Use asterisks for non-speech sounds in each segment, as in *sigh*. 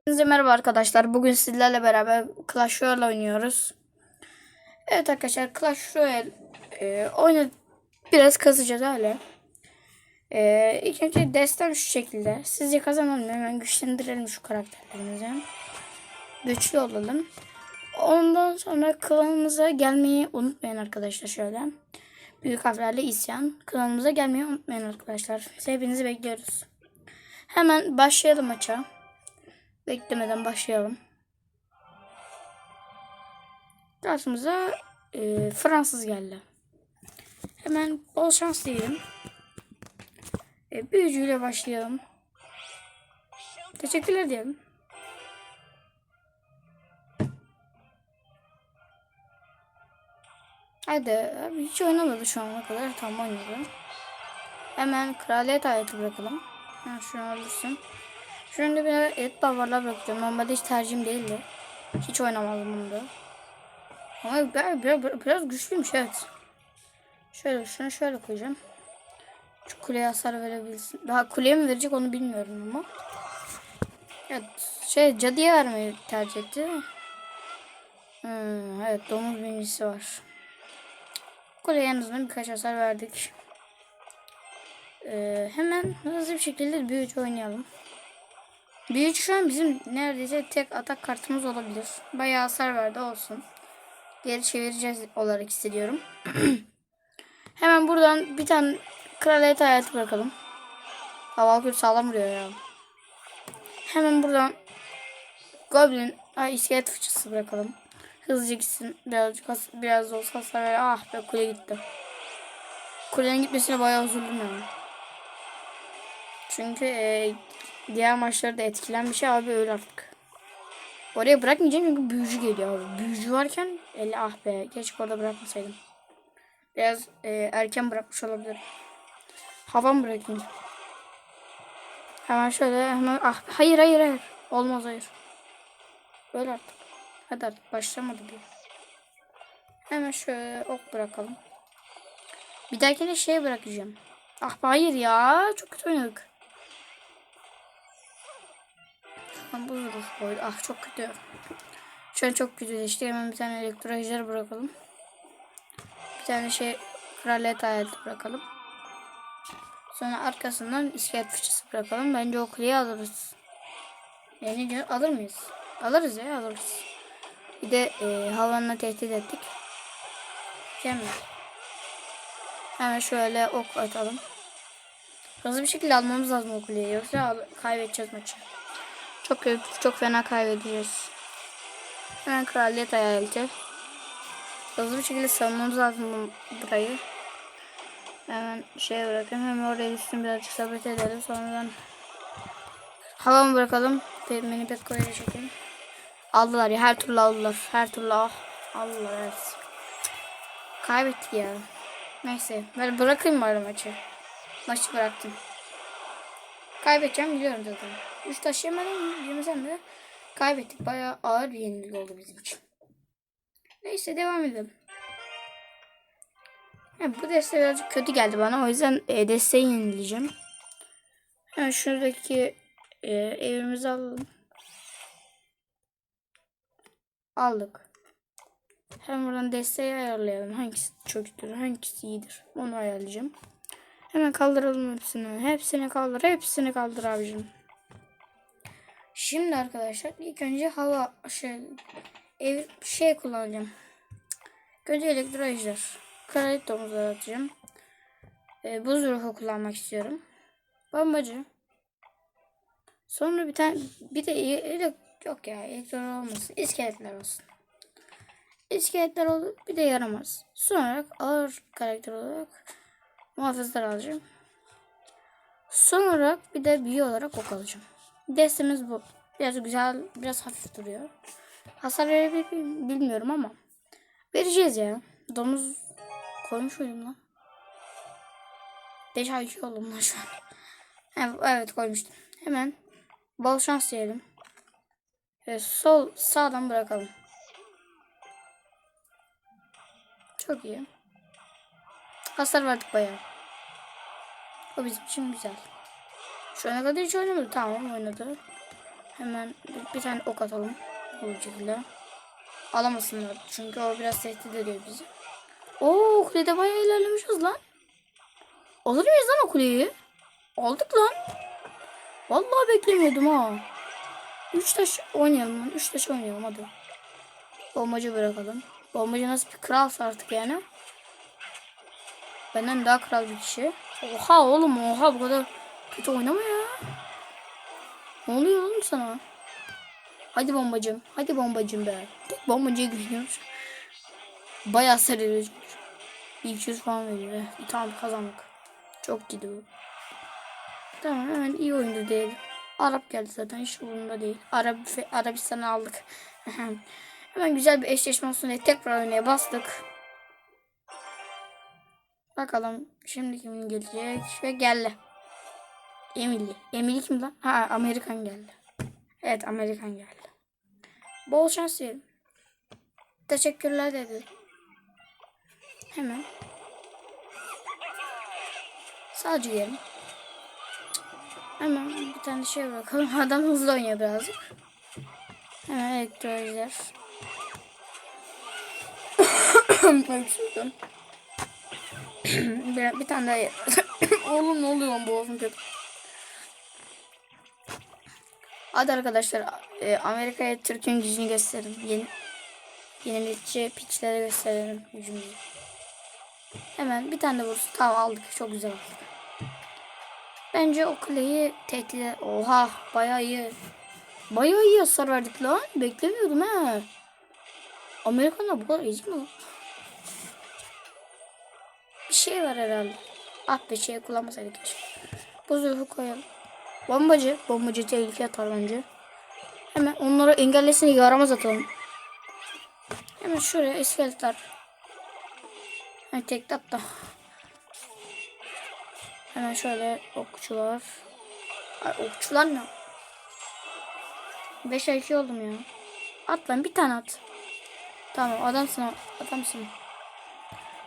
Hepinize merhaba arkadaşlar. Bugün sizlerle beraber Clash Royale oynuyoruz. Evet arkadaşlar Clash Royale e, oyunu biraz kasacağız öyle. E, ilk önce destem şu şekilde. Sizce kazanalım? Hemen güçlendirelim şu karakterlerimizi. Güçlü olalım. Ondan sonra klanımıza gelmeyi unutmayın arkadaşlar şöyle. Büyük harflerle isyan. Klanımıza gelmeyi unutmayın arkadaşlar. Hepinizi bekliyoruz. Hemen başlayalım maça. Beklemeden başlayalım. Karşımıza e, Fransız geldi. Hemen bol şans diyelim. E, büyücüyle başlayalım. Teşekkürler diyelim. Hadi abi hiç oynamadı şu ana kadar tam oynadı. Hemen kraliyet ayeti bırakalım. Ha, şunu alırsın. Şunu bir et davarla bırakacağım. Normalde hiç tercihim değildi. Hiç oynamazdım bunu da. Ama biraz, biraz, biraz güçlüymüş evet. Şöyle şunu şöyle koyacağım. Şu kuleye hasar verebilsin. Daha kuleye mi verecek onu bilmiyorum ama. Evet şey cadıya vermeyi tercih etti. Hmm, evet domuz binicisi var. Kuleye en azından birkaç hasar verdik. Ee, hemen hızlı bir şekilde büyücü oynayalım. Büyücü şu an bizim neredeyse tek atak kartımız olabilir. Bayağı hasar verdi olsun. Geri çevireceğiz olarak hissediyorum. *clears throat* Hemen buradan bir tane kraliyet hayatı bırakalım. Hava sağlam vuruyor ya. Hemen buradan Goblin, ay iskelet fıçısı bırakalım. Hızlıca gitsin. Birazcık has, biraz da olsa hasar ver. Ah be kule gitti. Kulenin gitmesine bayağı üzüldüm yani. Çünkü e, diğer maçlarda etkilenmiş abi öyle artık. Oraya bırakmayacağım çünkü büyücü geliyor abi. Büyücü varken eli ah be keşke orada bırakmasaydım. Biraz e, erken bırakmış olabilirim. Havan bırakayım. Hemen şöyle hemen ah hayır hayır hayır. Olmaz hayır. Böyle artık. Hadi artık başlamadı bir. Hemen şöyle ok bırakalım. Bir dahakine şeye bırakacağım. Ah hayır ya. Çok kötü oynadık. Lan bu zırh koydu. Ah çok kötü. Şu an çok kötüleşti. Hemen bir tane elektrojler bırakalım. Bir tane şey kraliyet hayatı bırakalım. Sonra arkasından iskelet fıçısı bırakalım. Bence o kuleyi alırız. Yani diyor alır mıyız? Alırız ya alırız. Bir de e, havanla tehdit ettik. Mükemmel. Hemen şöyle ok atalım. Hızlı bir şekilde almamız lazım o. Yoksa kaybedeceğiz maçı. Çok kötü, çok fena kaybedeceğiz. Hemen kraliyet hayaleti. Hızlı bir şekilde savunmamız lazım bu- burayı. Hemen şeye bırakayım. Hemen oraya düşsün birazcık sabret edelim. Sonradan havamı bırakalım. Mini Petko'ya çekelim. Aldılar ya her türlü aldılar. Her türlü ah. Aldılar evet. Kaybettik ya. Neyse ben bırakayım bari maçı. Maçı bıraktım. Kaybedeceğim biliyorum zaten. Üç taşıyamadım yemesem de kaybettik. Bayağı ağır bir yenilgi oldu bizim için. Neyse devam edelim. Ha, bu deste birazcık kötü geldi bana. O yüzden e, desteği yenileyeceğim. Hemen şuradaki e, evimizi alalım. Aldık. Hemen buradan desteği ayarlayalım. Hangisi çöktür, hangisi iyidir. Onu ayarlayacağım. Hemen kaldıralım hepsini. Hepsini kaldır, hepsini kaldır abicim. Şimdi arkadaşlar ilk önce hava şey ev şey kullanacağım. Önce elektrojler. Kraliyet domuzları atacağım. E, buz ruhu kullanmak istiyorum. Bombacı. Sonra bir tane bir de ele, yok ya elektron olmasın. İskeletler olsun. İskeletler oldu. Bir de yaramaz. Sonra ağır karakter olarak muhafızlar alacağım. Son olarak bir de büyü olarak ok alacağım. Destemiz bu. Biraz güzel, biraz hafif duruyor. Hasar verebilir bilmiyorum ama vereceğiz ya. Domuz koymuş muydum lan? 5 IQ oldum lan şu an. Evet koymuştum. Hemen bol şans diyelim. Evet, sol sağdan bırakalım. Çok iyi. Hasar verdik bayağı. O bizim için güzel. Şu ana kadar hiç oynamadı. Tamam oynadı. Hemen bir, tane ok atalım. Bu şekilde. Alamasınlar. Çünkü o biraz tehdit ediyor bizi. Oo kulede bayağı ilerlemişiz lan. Alır mıyız lan o kuleyi? Aldık lan. Vallahi beklemiyordum ha. Üç taş oynayalım lan. Üç taş oynayalım hadi. Bombacı bırakalım. Bombacı nasıl bir kralsa artık yani. Benden daha kral bir kişi. Oha oğlum oha bu kadar kötü oynama ya. Ne oluyor oğlum sana? Hadi bombacım. Hadi bombacım be. Tek bombacıya güveniyoruz. Bayağı sarılıyor. Bir 200 falan veriyor. Eh, tamam kazandık. Çok gidiyor. Tamam hemen iyi oyundu diyelim. Arap geldi zaten hiç umurumda değil. Arap, Arabistan'ı aldık. hemen güzel bir eşleşme olsun diye tekrar oynaya bastık. Bakalım şimdi kim gelecek ve geldi. Emily. Emily kim lan? Ha Amerikan geldi. Evet Amerikan geldi. Bol şans diyelim. Teşekkürler dedi. Hemen. Sadece yiyelim. Hemen bir tane şey bırakalım. *laughs* Adam hızlı oynuyor birazcık. Hemen elektrolizer. Öksürdüm. *coughs* bir, bir tane daha *coughs* Oğlum ne oluyor lan boğazım kötü. Hadi arkadaşlar e, Amerika'ya Türk'ün gücünü gösterelim. Yeni, yenilikçi piçlere gösterelim gücümüzü. Hemen bir tane de vursun. Tamam aldık. Çok güzel aldık. Bence o kuleyi tehdit. Oha bayağı iyi. Bayağı iyi hasar verdik lan. Beklemiyordum ha. Amerikanlar bu kadar ezik mi? Bir şey var herhalde. Ah bir şey kullanmasaydık keşke. Bu zırhı koyalım. Bombacı. Bombacı tehlike atar bence. Hemen onları engellesin yaramaz atalım. Hemen şuraya iskeletler. Hani tek at da. Hemen şöyle okçular. Ay okçular ne? 5 2 oldum ya. At lan bir tane at. Tamam adamsın adamsın.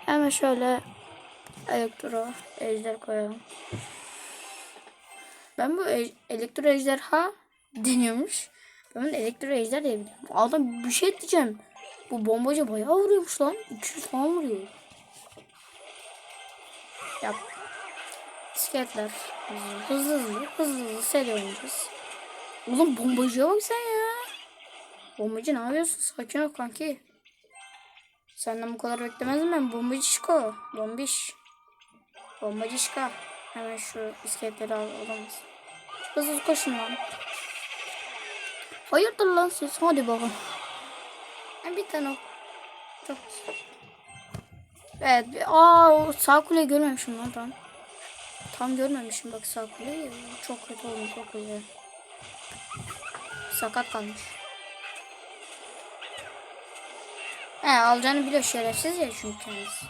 Hemen şöyle elektro ejder koyalım. Ben bu e- elektro ejderha deniyormuş. Ben elektro ejder diye. Adam bir şey diyeceğim. Bu bombacı bayağı vuruyormuş lan. 200 falan vuruyor. Yap. Bisikletler. Hızlı hızlı. Hızlı hızlı seri oynayacağız. Oğlum bombacıya bak sen ya. Bombacı ne yapıyorsun? Sakin ol kanki. Senden bu kadar beklemezdim ben. Bombacı şiko. Bombiş. Bombacı şika. Hemen şu iskeletleri al olamaz. Hızlı koşun lan. Hayırdır lan siz? Hadi bakalım. Bir tane ok. Çok. Evet. Aa o sağ kuleyi görmemişim lan tam. Tam görmemişim bak sağ kuleyi. Çok kötü olmuş çok güzel. Sakat kalmış. He alacağını biliyor şerefsiz ya çünkü kendisi.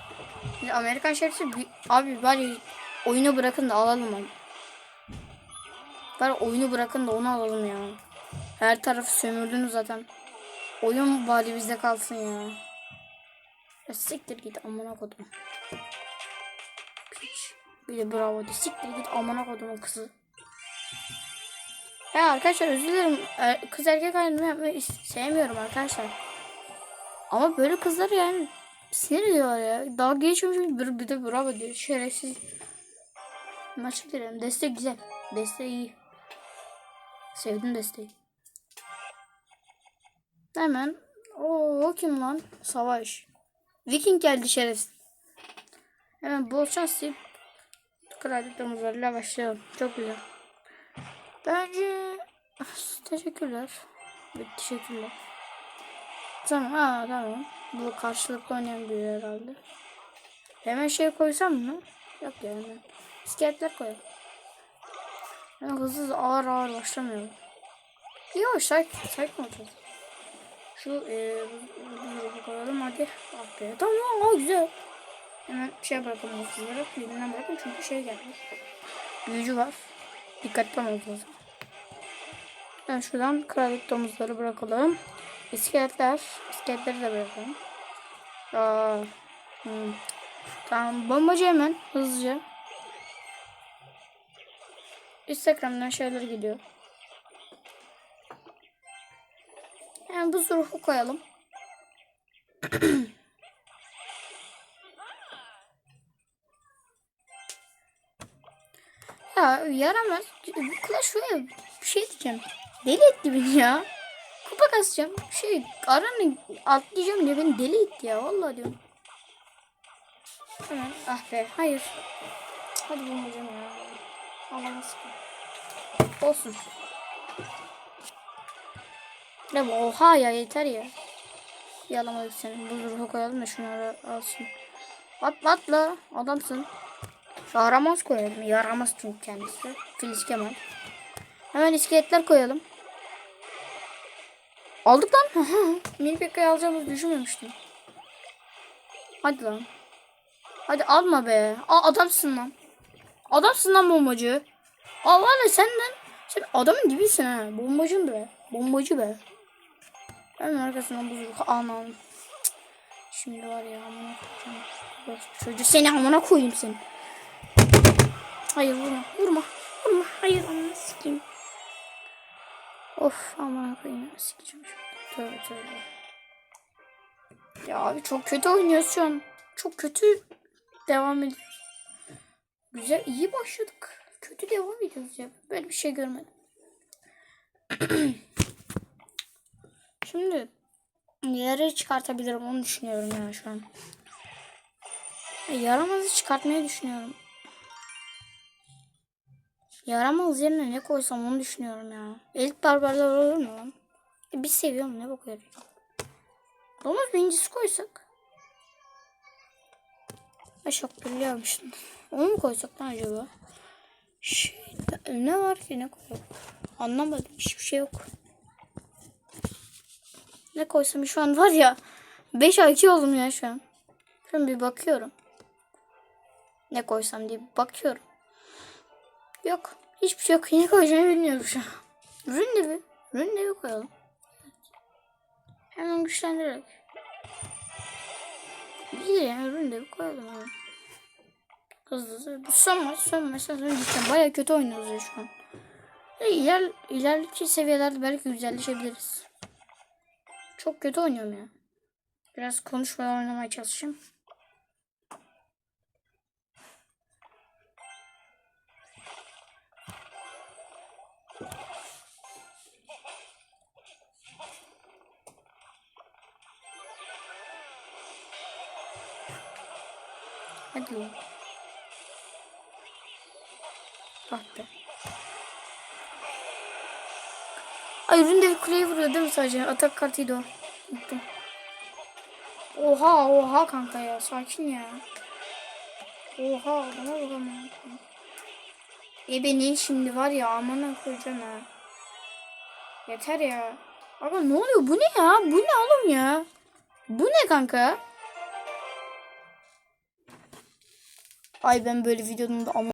Amerikan şerefsiz abi bari oyunu bırakın da alalım onu. Bari oyunu bırakın da onu alalım ya. Her tarafı sömürdünüz zaten. Oyun bari bizde kalsın ya. Siktir git amına kodum. Piç. Bir de bravo de siktir git amına kodum o kızı. Ya arkadaşlar özür dilerim. Er- Kız erkek ayrımı yapmayı sevmiyorum arkadaşlar. Ama böyle kızlar yani sinir ediyorlar ya. Gibi bir, bir de bravo diyor. Şerefsiz. Maçı dilerim. Destek güzel. Destek iyi. Sevdim desteği. Hemen. O kim lan? Savaş. Viking geldi şerefsiz. Hemen bol şans deyip domuzlarıyla başlayalım. Çok güzel. Bence teşekkürler. Evet, teşekkürler. Tamam ha tamam. Bu karşılıklı oynayan biri herhalde. Hemen şey koysam mı? Yok ya hemen. İskeletler koyalım. Yani hızlı hızlı ağır ağır başlamayalım. Yok sakin sakin otur. Şu e, bu, koyalım hadi. Ah be. Tamam aa, güzel. Hemen şey bırakalım bu kızları. Birinden bırakın çünkü şey geldi. Büyücü var. Dikkatli olmamız lazım. Ben şuradan kraliyet domuzları bırakalım. İskeletler. İskeletleri de bırakalım. Aa, hmm. Tamam bombacı hemen hızlıca. Instagram'dan şeyler gidiyor. Yani buz ruhu koyalım. *clears throat* ya yaramaz. Bu Clash Royale bir şey diyeceğim. Deli etti beni ya. Kupa kasacağım. Şey aranı atlayacağım diye beni deli etti ya. Vallahi diyorum. Hemen. Ah be. Hayır. Hadi bulmayacağım ya. Ki. Olsun. Ya bu oha ya yeter ya. Yalamadık seni. Bu ruhu koyalım da şunları alsın. Atla atla. Adamsın. Yaramaz koyalım. Yaramaz çünkü kendisi. Filiz Kemal. Hemen iskeletler koyalım. Aldık lan. *laughs* Mini Pekka'yı alacağımızı düşünmemiştim. Hadi lan. Hadi alma be. Aa adamsın lan. Adamsın lan bombacı. Var ya senden. Sen adamın gibisin ha. Bombacın be. Bombacı be. Hemen arkasından buzluk almam. Şimdi var ya amına koyacağım. Çocuğu seni amına koyayım seni. Hayır vurma. Vurma. Vurma. Hayır amına sikeyim. Of amına koyayım. ya, Sikeceğim şimdi. Tövbe tövbe. Ya abi çok kötü oynuyoruz şu an. Çok kötü devam ediyoruz. Güzel iyi başladık. Kötü devam ediyoruz ya. Böyle bir şey görmedim. *clears throat* Şimdi yarı çıkartabilirim onu düşünüyorum ya şu an. Yaramazı çıkartmayı düşünüyorum. Yaramaz yerine ne koysam onu düşünüyorum ya. Elit barbarlar olur mu lan? E, bir seviyorum ne bakıyorum. Domuz birincisi koysak. Ay çok biliyormuşum. Onu mu koysak lan acaba? Şey, ne var ki ne koyalım? Anlamadım hiçbir şey yok. Ne koysam şu an var ya 5 IQ oldum ya şu an. Şimdi bir bakıyorum. Ne koysam diye bakıyorum. Yok. Hiçbir şey yok. Ne koyacağımı bilmiyorum şu an. Ründevi. Ründevi koyalım. Hemen güçlendirerek. Bir yani ründevi koyalım hemen. Hızlı hızlı. Bu son maç. Son maçtan sonra baya kötü oynuyoruz ya şu an. E, iler, ileriki seviyelerde belki güzelleşebiliriz. Çok kötü oynuyorum ya. Biraz konuşmadan oynamaya çalışayım. Ay üründe bir kuleye vuruyor değil mi sadece? Atak kartıydı o. Unuttum. Oha oha kanka ya sakin ya. Oha adama bakalım. E beni şimdi var ya amına koyacağım ha. Yeter ya. Aga ne oluyor bu ne ya? Bu ne oğlum ya? Bu ne kanka? Ay ben böyle videonun da ama